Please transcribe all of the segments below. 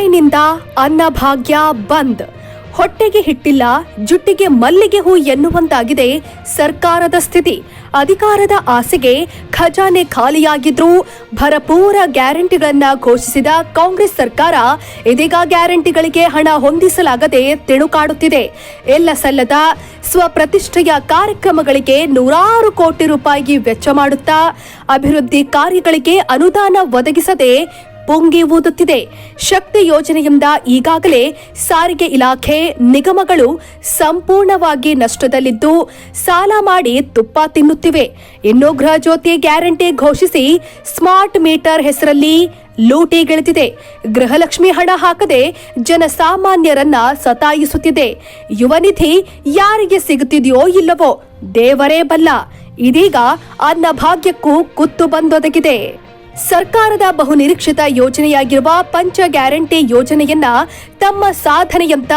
ಯೋಜನೆಯಿಂದ ಅನ್ನಭಾಗ್ಯ ಬಂದ್. ಹೊಟ್ಟೆಗೆ ಹಿಟ್ಟಿಲ್ಲ, ಜುಟ್ಟಿಗೆ ಮಲ್ಲಿಗೆ ಹೂ ಎನ್ನುವಂತಾಗಿದೆ ಸರ್ಕಾರದ ಸ್ಥಿತಿ. ಅಧಿಕಾರದ ಆಸೆಗೆ ಖಜಾನೆ ಖಾಲಿಯಾಗಿದ್ರೂ ಭರಪೂರ ಗ್ಯಾರಂಟಿಗಳನ್ನ ಘೋಷಿಸಿದ ಕಾಂಗ್ರೆಸ್ ಸರ್ಕಾರ ಇದೀಗ ಗ್ಯಾರಂಟಿಗಳಿಗೆ ಹಣ ಹೊಂದಿಸಲಾಗದೆ ತಿಣುಕಾಡುತ್ತಿದೆ. ಎಲ್ಲ ಸಲ್ಲದ ಸ್ವಪ್ರತಿಷ್ಠೆಯ ಕಾರ್ಯಕ್ರಮಗಳಿಗೆ ನೂರಾರು ಕೋಟಿ ರೂಪಾಯಿ ವೆಚ್ಚ ಮಾಡುತ್ತಾ ಅಭಿವೃದ್ಧಿ ಕಾರ್ಯಗಳಿಗೆ ಅನುದಾನ ಒದಗಿಸದೆ ಪುಂಗಿ ಊದುತ್ತಿದೆ ಶಕ್ತಿ ಯೋಜನೆಯಿಂದ ಈಗಾಗಲೇ ಸಾರಿಗೆ ಇಲಾಖೆ ನಿಗಮಗಳು ಸಂಪೂರ್ಣವಾಗಿ ನಷ್ಟದಲ್ಲಿದ್ದು, ಸಾಲ ಮಾಡಿ ತುಪ್ಪ ತಿನ್ನುತ್ತಿವೆ. ಇನ್ನು ಗೃಹಜ್ಯೋತಿ ಗ್ಯಾರಂಟಿ ಘೋಷಿಸಿ ಸ್ಮಾರ್ಟ್ ಮೀಟರ್ ಹೆಸರಲ್ಲಿ ಲೂಟಿಗಿಳಿದಿದೆ ಗೃಹಲಕ್ಷ್ಮಿ ಹಣ ಹಾಕದೆ ಜನಸಾಮಾನ್ಯರನ್ನ ಸತಾಯಿಸುತ್ತಿದೆ. ಯುವ ನಿಧಿ ಯಾರಿಗೆ ಸಿಗುತ್ತಿದೆಯೋ ಇಲ್ಲವೋ ದೇವರೇ ಬಲ್ಲ. ಇದೀಗ ಅನ್ನಭಾಗ್ಯಕ್ಕೂ ಕುತ್ತು ಬಂದೊದಗಿದೆ. ಸರ್ಕಾರದ ಬಹುನಿರೀಕ್ಷಿತ ಯೋಜನೆಯಾಗಿರುವ ಪಂಚ ಗ್ಯಾರಂಟಿ ಯೋಜನೆಯನ್ನ ತಮ್ಮ ಸಾಧನೆಯಂತ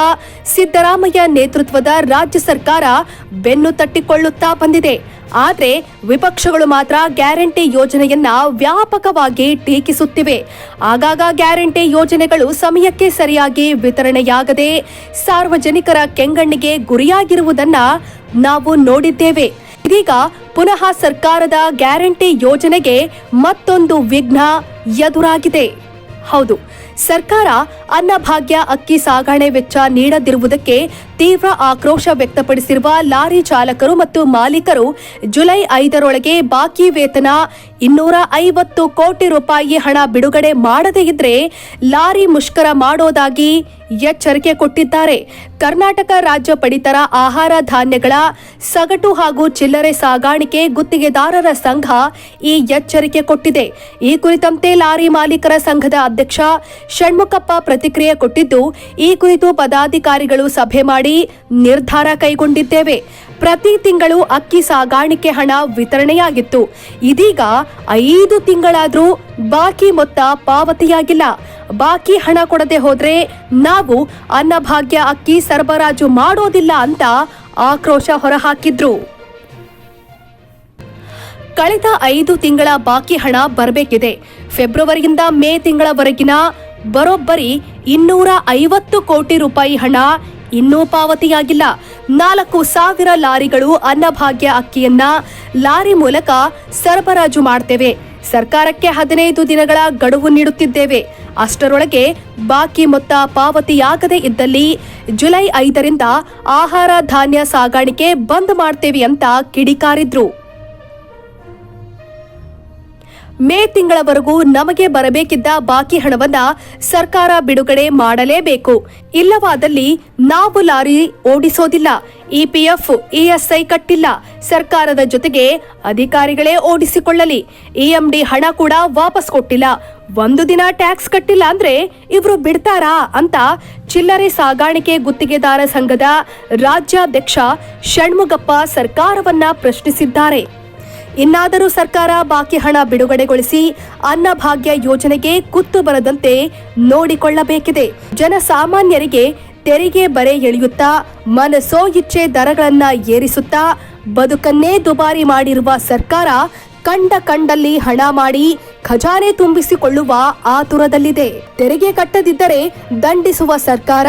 ಸಿದ್ದರಾಮಯ್ಯ ನೇತೃತ್ವದ ರಾಜ್ಯ ಸರ್ಕಾರ ಬೆನ್ನು ತಟ್ಟಿಕೊಳ್ಳುತ್ತಾ ಬಂದಿದೆ. ಆದರೆ ವಿಪಕ್ಷಗಳು ಮಾತ್ರ ಗ್ಯಾರಂಟಿ ಯೋಜನೆಯನ್ನ ವ್ಯಾಪಕವಾಗಿ ಟೀಕಿಸುತ್ತಿವೆ. ಆಗಾಗ ಗ್ಯಾರಂಟಿ ಯೋಜನೆಗಳು ಸಮಯಕ್ಕೆ ಸರಿಯಾಗಿ ವಿತರಣೆಯಾಗದೆ ಸಾರ್ವಜನಿಕರ ಕೆಂಗಣ್ಣಿಗೆ ಗುರಿಯಾಗಿರುವುದನ್ನ ನಾವು ನೋಡಿದ್ದೇವೆ. ಇದೀಗ ಪುನಃ ಸರ್ಕಾರದ ಗ್ಯಾರಂಟಿ ಯೋಜನೆಗೆ ಮತ್ತೊಂದು ವಿಘ್ನ ಎದುರಾಗಿದೆ. ಹೌದು ಸರ್ಕಾರ ಅನ್ನಭಾಗ್ಯ ಅಕ್ಕಿ ಸಾಗಣೆ ವೆಚ್ಚ ನೀಡದಿರುವುದಕ್ಕೆ ತೀವ್ರ ಆಕ್ರೋಶ ವ್ಯಕ್ತಪಡಿಸಿರುವ ಲಾರಿ ಚಾಲಕರು ಮತ್ತು ಮಾಲೀಕರು ಜುಲೈ ಐದರೊಳಗೆ ಬಾಕಿ ವೇತನ ಇನ್ನೂರ ಐವತ್ತು ಕೋಟಿ ರೂಪಾಯಿ ಹಣ ಬಿಡುಗಡೆ ಮಾಡದೇ ಇದ್ರೆ ಲಾರಿ ಮುಷ್ಕರ ಮಾಡೋದಾಗಿ ಎಚ್ಚರಿಕೆ ಕೊಟ್ಟಿದ್ದಾರೆ. ಕರ್ನಾಟಕ ರಾಜ್ಯ ಪಡಿತರ ಆಹಾರ ಧಾನ್ಯಗಳ ಸಗಟು ಹಾಗೂ ಚಿಲ್ಲರೆ ಸಾಗಾಣಿಕೆ ಗುತ್ತಿಗೆದಾರರ ಸಂಘ ಈ ಎಚ್ಚರಿಕೆ ಕೊಟ್ಟಿದೆ. ಈ ಕುರಿತಂತೆ ಲಾರಿ ಮಾಲೀಕರ ಸಂಘದ ಅಧ್ಯಕ್ಷ ಷಣ್ಮುಖಪ್ಪ ಪ್ರತಿಕ್ರಿಯೆ ಕೊಟ್ಟಿದ್ದು, ಈ ಕುರಿತು ಪದಾಧಿಕಾರಿಗಳು ಸಭೆ ಮಾಡಿ ನಿರ್ಧಾರ ಕೈಗೊಂಡಿದ್ದೇವೆ. ಪ್ರತಿ ತಿಂಗಳು ಅಕ್ಕಿ ಸಾಗಾಣಿಕೆ ಹಣ ವಿತರಣೆಯಾಗಿತ್ತು. ಇದೀಗ ಐದು ತಿಂಗಳಾದರೂ ಬಾಕಿ ಮೊತ್ತ ಪಾವತಿಯಾಗಿಲ್ಲ. ಬಾಕಿ ಹಣ ಕೊಡದೆ ಹೋದ್ರೆ ನಾವು ಅನ್ನಭಾಗ್ಯ ಅಕ್ಕಿ ಸರಬರಾಜು ಮಾಡೋದಿಲ್ಲ ಅಂತ ಆಕ್ರೋಶ ಹೊರಹಾಕಿದ್ರು. ಕಳೆದ ಐದು ತಿಂಗಳ ಬಾಕಿ ಹಣ ಬರಬೇಕಿದೆ. ಫೆಬ್ರವರಿಯಿಂದ ಮೇ ತಿಂಗಳವರೆಗಿನ ಬರೋಬ್ಬರಿ ಇನ್ನೂರ ಐವತ್ತು ಕೋಟಿ ರೂಪಾಯಿ ಹಣ ಇನ್ನೂ ಪಾವತಿಯಾಗಿಲ್ಲ. ನಾಲ್ಕು ಸಾವಿರ ಲಾರಿಗಳು ಅನ್ನಭಾಗ್ಯ ಅಕ್ಕಿಯನ್ನ ಲಾರಿ ಮೂಲಕ ಸರಬರಾಜು ಮಾಡ್ತೇವೆ. ಸರ್ಕಾರಕ್ಕೆ ಹದಿನೈದು ದಿನಗಳ ಗಡುವು ನೀಡುತ್ತಿದ್ದೇವೆ. ಅಷ್ಟರೊಳಗೆ ಬಾಕಿ ಮೊತ್ತ ಪಾವತಿಯಾಗದೇ ಇದ್ದಲ್ಲಿ ಜುಲೈ ಐದರಿಂದ ಆಹಾರ ಧಾನ್ಯ ಸಾಗಾಣಿಕೆ ಬಂದ್ ಮಾಡ್ತೇವೆ ಅಂತ ಕಿಡಿಕಾರಿದ್ರು. ಮೇ ತಿಂಗಳವರೆಗೂ ನಮಗೆ ಬರಬೇಕಿದ್ದ ಬಾಕಿ ಹಣವನ್ನ ಸರ್ಕಾರ ಬಿಡುಗಡೆ ಮಾಡಲೇಬೇಕು. ಇಲ್ಲವಾದಲ್ಲಿ ನಾವು ಲಾರಿ ಓಡಿಸೋದಿಲ್ಲ. ಇಪಿಎಫ್ ಇಎಸ್ಐ ಕಟ್ಟಿಲ್ಲ. ಸರ್ಕಾರದ ಜೊತೆಗೆ ಅಧಿಕಾರಿಗಳೇ ಓಡಿಸಿಕೊಳ್ಳಲಿ. ಇಎಂಡಿ ಹಣ ಕೂಡ ವಾಪಸ್ ಕೊಟ್ಟಿಲ್ಲ. ಒಂದು ದಿನ ಟ್ಯಾಕ್ಸ್ ಕಟ್ಟಿಲ್ಲ ಅಂದ್ರೆ ಇವರು ಬಿಡ್ತಾರಾ ಅಂತ ಚಿಲ್ಲರೆ ಸಾಗಾಣಿಕೆ ಗುತ್ತಿಗೆದಾರ ಸಂಘದ ರಾಜ್ಯಾಧ್ಯಕ್ಷ ಷಣ್ಮುಗಪ್ಪ ಸರ್ಕಾರವನ್ನ ಪ್ರಶ್ನಿಸಿದ್ದಾರೆ. ಇನ್ನಾದರೂ ಸರ್ಕಾರ ಬಾಕಿ ಹಣ ಬಿಡುಗಡೆಗೊಳಿಸಿ ಅನ್ನಭಾಗ್ಯ ಯೋಜನೆಗೆ ಕುತ್ತು ಬರದಂತೆ ನೋಡಿಕೊಳ್ಳಬೇಕಿದೆ. ಜನಸಾಮಾನ್ಯರಿಗೆ ತೆರಿಗೆ ಬರೆ ಎಳೆಯುತ್ತಾ ಮನಸೋ ಇಚ್ಛೆ ದರಗಳನ್ನ ಏರಿಸುತ್ತಾ ಬದುಕನ್ನೇ ದುಬಾರಿ ಮಾಡಿರುವ ಸರ್ಕಾರ ಕಂಡ ಕಂಡಲ್ಲಿ ಹಣ ಮಾಡಿ ಖಜಾನೆ ತುಂಬಿಸಿಕೊಳ್ಳುವ ಆತುರದಲ್ಲಿದೆ. ತೆರಿಗೆ ಕಟ್ಟದಿದ್ದರೆ ದಂಡಿಸುವ ಸರ್ಕಾರ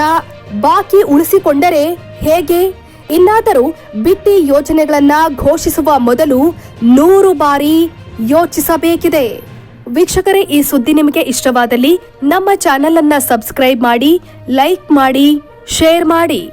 ಬಾಕಿ ಉಳಿಸಿಕೊಂಡರೆ ಹೇಗೆ? ಇನ್ನಾದರೂ ಬಿಟ್ಟಿ ಯೋಜನೆಗಳನ್ನ ಘೋಷಿಸುವ ಮೊದಲು ನೂರು ಬಾರಿ ಯೋಚಿಸಬೇಕಿದೆ. ವೀಕ್ಷಕರೇ, ಈ ಸುದ್ದಿ ನಿಮಗೆ ಇಷ್ಟವಾದಲ್ಲಿ ನಮ್ಮ ಚಾನೆಲ್ ಅನ್ನ ಸಬ್ಸ್ಕ್ರೈಬ್ ಮಾಡಿ, ಲೈಕ್ ಮಾಡಿ, ಶೇರ್ ಮಾಡಿ.